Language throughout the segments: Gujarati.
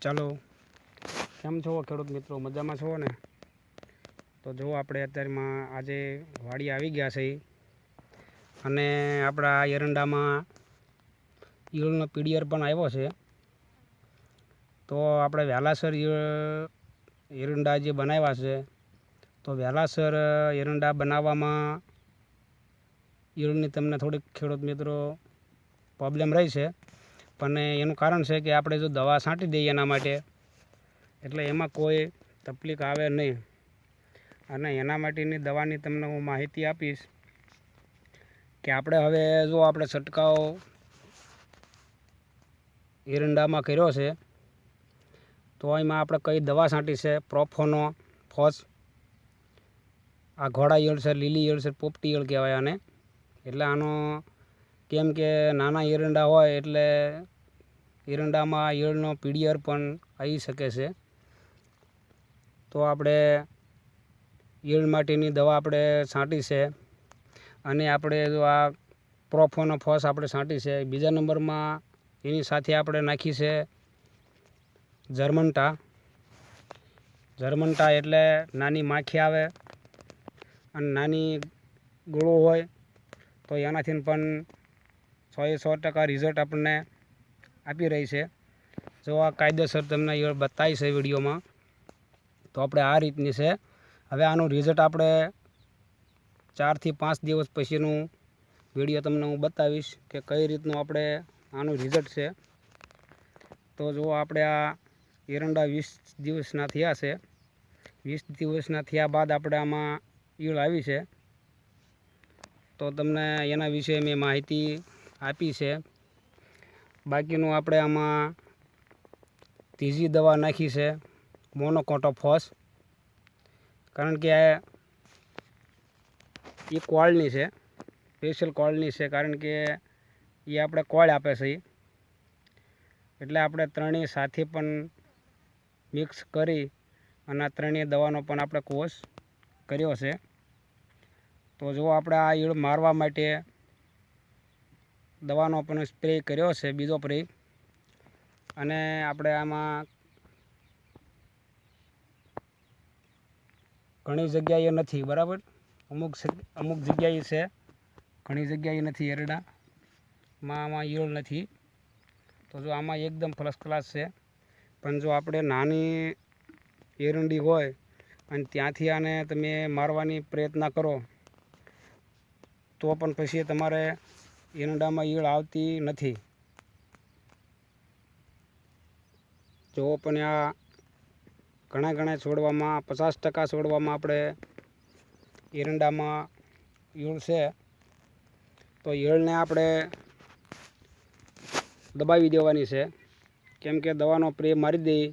ચાલો. કેમ છો ખેડૂત મિત્રો? મજામાં છો ને? તો જો આપણે અત્યારમાં આજે વાડી આવી ગયા છે. અને આપણા એરંડામાં ઈળનો પીડિયર પણ આવ્યો છે. તો આપણે વહેલાસર એરંડા જે બનાવ્યા છે, તો વહેલાસર એરંડા બનાવવામાં ઈળની તમને થોડીક ખેડૂત મિત્રો પ્રોબ્લેમ રહી છે. પણ એનું કારણ છે કે આપણે જો દવા છાંટી દઈએ એના માટે, એટલે એમાં કોઈ તકલીફ આવે નહીં. અને એના માટેની દવાની તમને હું માહિતી આપીશ કે આપણે હવે જો આપણે છંટકાવ એરંડામાં કર્યો છે, તો એમાં આપણે કઈ દવા છાંટી છે? પ્રોફોનો, ફોસ, આ ઘોડા ઈયળ છે, લીલી ઈયળ છે, પોપટી ઈયળ કહેવાય આને. એટલે આનો કેમ કે નાના એરંડા હોય એટલે એરંડામાં ઈયળનો પીડિયર પણ આવી શકે છે. તો આપણે ઈયળ માટેની દવા આપણે છાંટી છે અને આપણે જો આ પ્રોફોનો ફોસ આપણે છાંટી છે. બીજા નંબરમાં એની સાથે આપણે નાખી છે જર્મન્ટા જર્મન્ટા એટલે નાની માખી આવે અને નાની ગોળો હોય તો એનાથી પણ સો એ સો ટકા રિઝલ્ટ આપણને આપી રહી છે. જો આ કાયદેસર તમને બતાવી છે વિડીયોમાં, તો આપણે આ રીતની છે. હવે આનું રિઝલ્ટ આપણે ચારથી પાંચ દિવસ પછીનું વીડિયો તમને હું બતાવીશ કે કઈ રીતનું આપણે આનું રિઝલ્ટ છે. તો જો આપણે આ એરંડા વીસ દિવસના થયા છે. વીસ દિવસના થયા બાદ આપણે આમાં ઈયળ આવી છે. તો તમને એના વિશે મેં માહિતી આપી છે. બાકીનું આપણે આમાં ત્રીજી દવા નાખી છે મોનોકોટોફોસ કારણ કે એ કોળની છે સ્પેશિયલ કોળની છે, કારણ કે એ આપણે કોળ આપે છે. એટલે આપણે ત્રણેય સાથે પણ મિક્સ કરી અને આ ત્રણેય દવાનો પણ આપણે કોર્સ કર્યો છે. તો જો આપણે આ ઈળ મારવા માટે દવાનો પણ સ્પ્રે કર્યો છે બીજો સ્પ્રે અને આપણે આમાં ઘણી જગ્યાએ નથી, બરાબર? અમુક અમુક જગ્યાએ છે, ઘણી જગ્યાએ નથી એરડામાં આમાં ઈયળ નથી. તો જો આમાં એકદમ ફર્સ્ટ ક્લાસ છે. પણ જો આપણે નાની એરંડી હોય અને ત્યાંથી આને તમે મારવાની પ્રયત્ન કરો, તો પણ પછી તમારે એરંડામાં ઈળ આવતી નથી. જો પણ આ ઘણા ઘણા છોડવામાં, પચાસ ટકા છોડવામાં આપણે એરંડામાં ઈળ છે, તો ઈળને આપણે દબાવી દેવાની છે. કેમ કે દવાનો પ્રે મારી દઈ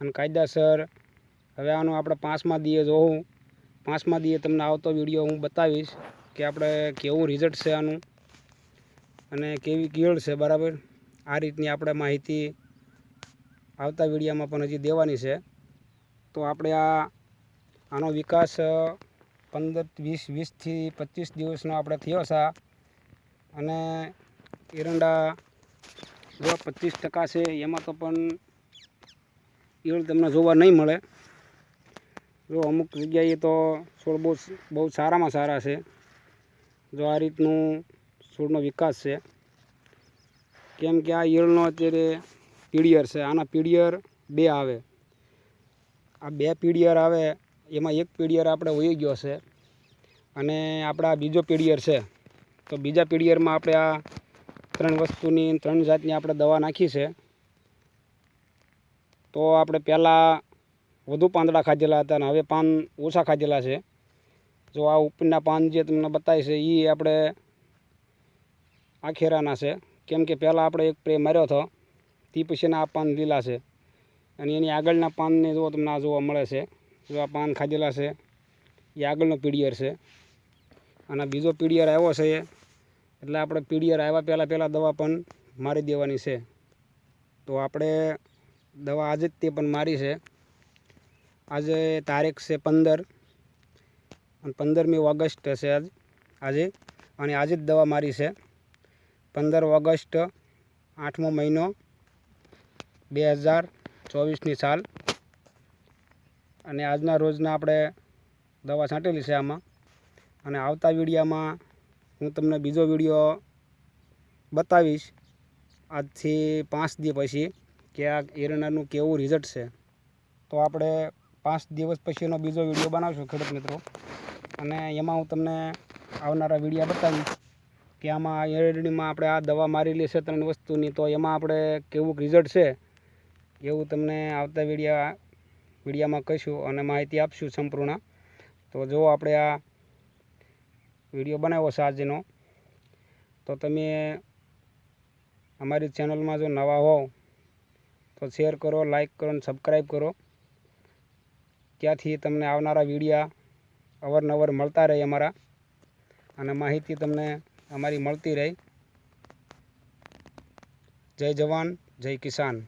અને કાયદાસર હવે આનું આપણે પાંચમા દીએ જોવું પાંચમા દીએ તમને આવતો વીડિયો હું બતાવીશ કે આપણે કેવું રિઝલ્ટ છે આનું. અને કેવી કેળ છે, બરાબર? આ રીતની આપણે માહિતી આવતા વિડીયામાં પણ હજી દેવાની છે. તો આપણે આ, આનો વિકાસ પંદર, વીસ, વીસથી પચીસ દિવસનો આપણે થયો છે. અને એરંડા જો પચીસ ટકા છે, એમાં તો પણ ઈયળ તમને જોવા નહીં મળે. જો અમુક જગ્યાએ તો છોડ બહુ બહુ સારામાં સારા છે. જો આ રીતનું છોડનો વિકાસ છે. કેમ કે આ ઈયળનો અત્યારે પીડિયર છે. આના પીડિયર બે આવે. આ બે પીડિયર આવે, એમાં એક પીડિયર આપણે વહી ગયો છે અને આપણા બીજો પીડિયર છે. તો બીજા પીડિયરમાં આપણે આ ત્રણ વસ્તુની ત્રણ જાતની આપણે દવા નાખી છે. તો આપણે પહેલાં વધુ પાંદડા ખાધેલા હતા અને હવે પાન ઓછા ખાધેલા છે. જો આ ઉપરના પાન જે તમને બતાવી છે એ આપણે આખેરાના છે. કેમ કે પહેલાં આપણે એક પ્રે માર્યો હતો. તે પછીના આ પાન લીલા છે. અને એની આગળના પાનને જો તમને આ જોવા મળે છે, જો આ પાન ખાધેલા છે, એ આગળનો પીડિયર છે. અને બીજો પીડિયર આવ્યો છે એ, એટલે આપણે પીડિયર આવ્યા પહેલાં પહેલાં દવા પણ મારી દેવાની છે. તો આપણે દવા આજે જ તે પણ મારી છે. આજે તારીખ છે પંદર. અને પંદરમી ઓગસ્ટ છે આજ, આજે. અને આજે જ દવા મારી છે. પંદર ઓગસ્ટ આઠમો મહિનો બે હજાર ચોવીસની સાલ. અને આજના રોજના આપણે દવા છાંટેલી છે આમાં. અને આવતા વિડીયામાં હું તમને બીજો વીડિયો બતાવીશ. આજથી પાંચ દિવસ પછી કે આ એરનાનું કેવું રિઝલ્ટ છે. તો આપણે પાંચ દિવસ પછીનો બીજો વીડિયો બનાવશું ખેડૂત મિત્રો. અને એમાં હું તમને આવનારા વિડીયા બતાવીશ. કે આમાં એરડીમાં આપણે આ દવા મારેલી છે ત્રણ વસ્તુની, તો એમાં આપણે કેવું રિઝલ્ટ છે? એવું તમને આવતા વિડીયા વિડીયામાં કહીશું અને માહિતી આપશું સંપૂર્ણ. તો જો આપણે આ વીડિયો બનાવ્યો છે તો તમે અમારી ચેનલમાં જો નવા હોવ, તો શેર કરો લાઈક કરો અને સબસ્ક્રાઈબ કરો. ત્યાંથી તમને આવનારા વિડીયા અવારનવાર મળતા રહે અમારા. અને માહિતી તમને અમારી મળતી રહે. જય જવાન જય કિસાન.